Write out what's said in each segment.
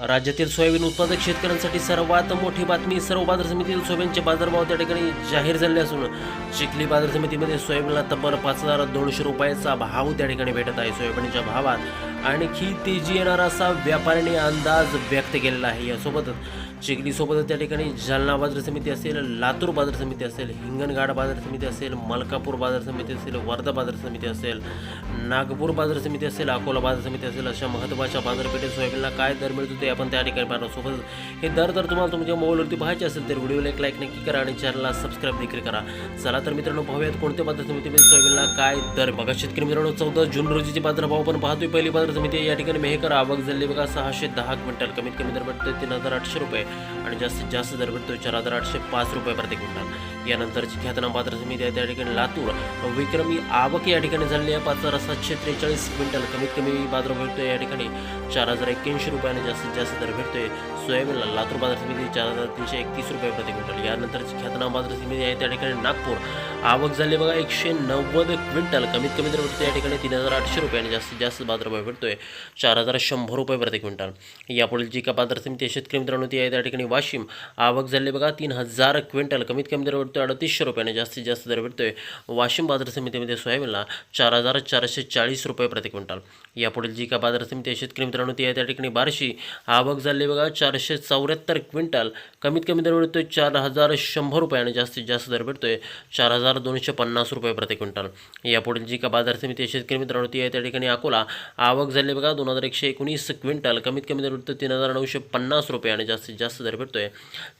राज्यातील सोयाबीन उत्पादक शेतकऱ्यांसाठी सर्वात मोठी बातमी सर्व बाजार समितीतील सोयाबीनचे बाजारभाव त्या ठिकाणी जाहीर झाले असून चिखली बाजार समितीमध्ये सोयाबीनला तब्बल पाच हजार दोनशे रुपयाचा भाव त्या ठिकाणी भेटत आहे. सोयाबीनच्या भावात आणखी तेजी येणार असा व्यापाऱ्यांनी अंदाज व्यक्त केलेला आहे. यासोबतच चिखलीसोबतच त्या ठिकाणी जालना बाजार समिती असेल लातूर बाजार समिती असेल हिंगणघाट बाजार समिती असेल मलकापूर बाजार समिती असेल वर्धा बाजार समिती असेल नागपूर बाजार समिती असेल अकोला बाजार समिती असेल अशा महत्त्वाच्या बाजारपेठेत सोयाबीनला काय दर मिळतो ते आपण त्या ठिकाणी पाहणार सोबत हे दर जर तुम्हाला तुमच्या मोबाईलवरती पाहायचे असेल तर व्हिडिओला एक लाईक नक्की करा आणि चॅनलला सबस्क्राईब देखील करा. चला तर मित्रांनो पाहूयात कोणत्या बाजार समितीमध्ये सोयाबीनला काय दर? बघा शेतकरी मित्रांनो चौदा जून रोजीचे बाजारभाव आपण पाहतोय. पहिली बाजार समिती या ठिकाणी मेहकर आवक झाली बघा सहाशे दहा क्विंटल. कमीत कमी दर भेटतोय तीन हजार आठशे रुपये. आणि जास्तीत जास्त दर तो चार हजार आठशे पाच रुपये प्रति क्विंटल यानंतरची ख्यातनाम बाजार समिती आहे. त्या ठिकाणी लातूर. विक्रमी आवक या ठिकाणी झालेली आहे. पाच हजार सातशे त्रेचाळीस क्विंटल कमीत कमी बाजार भेटतोय या ठिकाणी. चार हजार एक्क्याऐंशी रुपयाने जास्तीत जास्त दर भेटतोय सोयाबीनला लातूर बाजार समिती चार हजार तीनशे एकतीस रुपये प्रति क्विंटल. यानंतरची ख्यातनाम बाजार समिती आहे. त्या ठिकाणी नागपूर. आवक झाली बघा एकशे नव्वद क्विंटल. कमीत कमी दर भेटतोय या ठिकाणी तीन हजार आठशे रुपयाने जास्तीत जास्त बाजारभाव भेटतोय चार हजार शंभर रुपये प्रति क्विंटल. यापुढील जी का बाजार समिती आहे, शेतकरी मित्रांनो ती आहे त्या ठिकाणी वाशिम. आवक झाली बघा तीन हजार क्विंटल. कमीत कमी दर भेटतोय अडतीसशे रुपयाने जास्तीत जास्त दर भेटतोय. वाशिम बाजार समितीमध्ये सोयाबीनला चार हजार चारशे चाळीस रुपये प्रति क्विंटल. यापुढील जी का बाजार समिती आहे शेतकरी मित्रांनो ती आहे त्या ठिकाणी बार्शी. आवक झाली बघा चारशे चौऱ्याहत्तर क्विंटल. कमीत कमी दर भेटतोय चार हजार शंभर रुपयाने जास्तीत जास्त दर भेटतोय चार हजार दोनशे पन्नास रुपये प्रति क्विंटल. यापुढील जी का बाजार समिती आहे शेतकरी मित्रांनो ती आहे त्या ठिकाणी अकोला. आवक झाली बघा दोन हजार एकशे एकोणीस क्विंटल. कमीत कमी दर भेटतोय तीन हजार नऊशे पन्नास रुपये आणि जास्तीत जास्त दर भेटतोय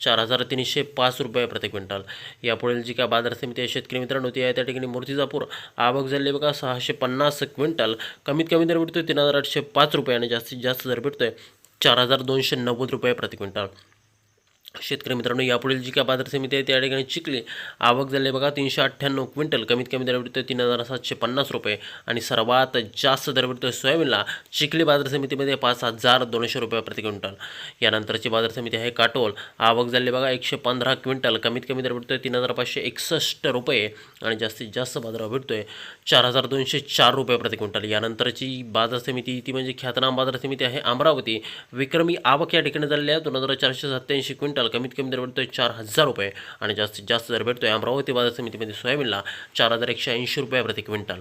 चार हजार तीनशे पाच रुपये प्रति क्विंटल. यापुढील जी काय बाजार समिती आहे शेतकरी मित्रांनो ती आहे त्या ठिकाणी मूर्तिजापूर. आवक झाली बघा सहाशे पन्नास क्विंटल. कमीत कमी दर भेटतोय तीन हजार आठशे पाच रुपये आणि जास्तीत जास्त दर भेटतोय चार हजार दोनशे नव्वद रुपये प्रति क्विंटल. शेतकरी मित्रांनो यापुढील जी काय बाजार समिती आहे त्या ठिकाणी चिखली आवक झाली बघा तीनशे अठ्ठ्याण्णव क्विंटल. कमीत कमी दरवृत्त तीन हजार सातशे पन्नास रुपये. आणि सर्वात जास्त दरवृत्त सोयाबीनला चिखली बाजार समितीमध्ये पाच हजार दोनशे रुपये प्रति क्विंटल. यानंतरची बाजार समिती आहे काटोल. आवक झाली बघा एकशे पंधरा क्विंटल. कमीत कमी दरवृत्त तीन हजार पाचशे एकसष्ट रुपये. आणि जास्तीत जास्त बाजारावर आहे चार हजार दोनशे चार रुपये प्रति क्विंटल. यानंतरची बाजार समिती ती म्हणजे ख्यातनाम बाजार समिती आहे अमरावती. विक्रमी आवक या ठिकाणी झालेली आहे. दोन हजार चारशे सत्त्याऐंशी क्विंटल कमीत कमी दर भेटतोय चार हजार रुपये आणि जास्तीत जास्त दर भेटतोय अमरावती बाजार समितीमध्ये सोयाबीनला चार हजार एकशे ऐंशी रुपये प्रति क्विंटल.